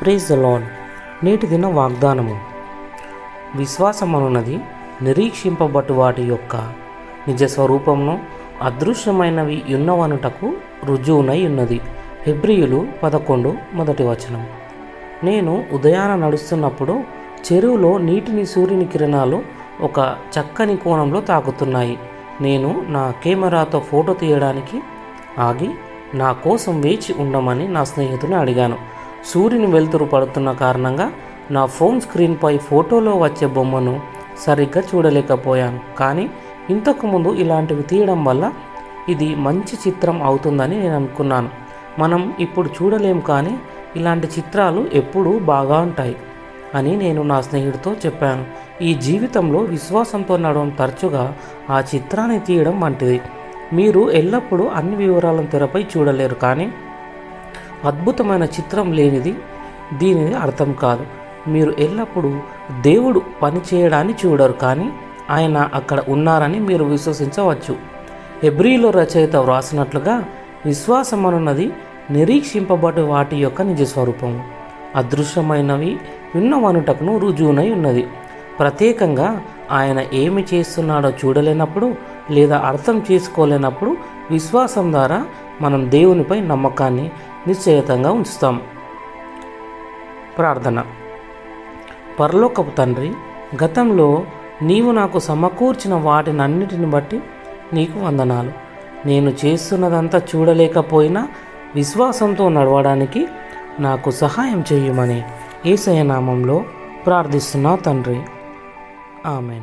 Praise the lawn నేటి దిన వాగ్దానము. విశ్వాసమనున్నది నిరీక్షింపబట్టు వాటి యొక్క నిజ స్వరూపమును అదృశ్యమైనవి ఉన్నవనుటకు రుజువునై ఉన్నది. హెబ్రియులు పదకొండు మొదటి వచనం. నేను ఉదయాన నడుస్తున్నప్పుడు చెరువులో నీటిని సూర్యుని కిరణాలు ఒక చక్కని కోణంలో తాకుతున్నాయి. నేను నా కెమెరాతో ఫోటో తీయడానికి ఆగి నా కోసం వేచి ఉండమని నా స్నేహితుని అడిగాను. సూర్యుని వెలుతురు పడుతున్న కారణంగా నా ఫోన్ స్క్రీన్పై ఫోటోలో వచ్చే బొమ్మను సరిగ్గా చూడలేకపోయాను. కానీ ఇంతకుముందు ఇలాంటివి తీయడం వల్ల ఇది మంచి చిత్రం అవుతుందని నేను అనుకున్నాను. మనం ఇప్పుడు చూడలేం కానీ ఇలాంటి చిత్రాలు ఎప్పుడూ బాగా ఉంటాయి అని నేను నా స్నేహితుడితో చెప్పాను. ఈ జీవితంలో విశ్వాసంతో నడవడం తరచుగా ఆ చిత్రాన్ని తీయడం వంటిది. మీరు ఎల్లప్పుడూ అన్ని వివరాలను తెరపై చూడలేరు కానీ అద్భుతమైన చిత్రం లేనిది దీనిని అర్థం కాదు. మీరు ఎల్లప్పుడూ దేవుడు పని చేయడాన్ని చూడరు కానీ ఆయన అక్కడ ఉన్నారని మీరు విశ్వసించవచ్చు. ఎబ్రిలో రచయిత వ్రాసినట్లుగా విశ్వాసం అనున్నది నిరీక్షింపబడు వాటి యొక్క నిజస్వరూపం. అదృశ్యమైనవి విన్నవనుటకును రుజువునై ఉన్నది. ప్రత్యేకంగా ఆయన ఏమి చేస్తున్నాడో చూడలేనప్పుడు లేదా అర్థం చేసుకోలేనప్పుడు విశ్వాసం ద్వారా మనం దేవునిపై నమ్మకాన్ని నిశ్చయితంగా ఉంచుతాం. ప్రార్థన. పరలోకపు తండ్రి గతంలో నీవు నాకు సమకూర్చిన వాటినన్నిటిని బట్టి నీకు వందనాలు. నేను చేస్తున్నదంతా చూడలేకపోయినా విశ్వాసంతో నడవడానికి నాకు సహాయం చేయమని ఏసయ నామంలో ప్రార్థిస్తున్నా తండ్రి. ఆమెన్.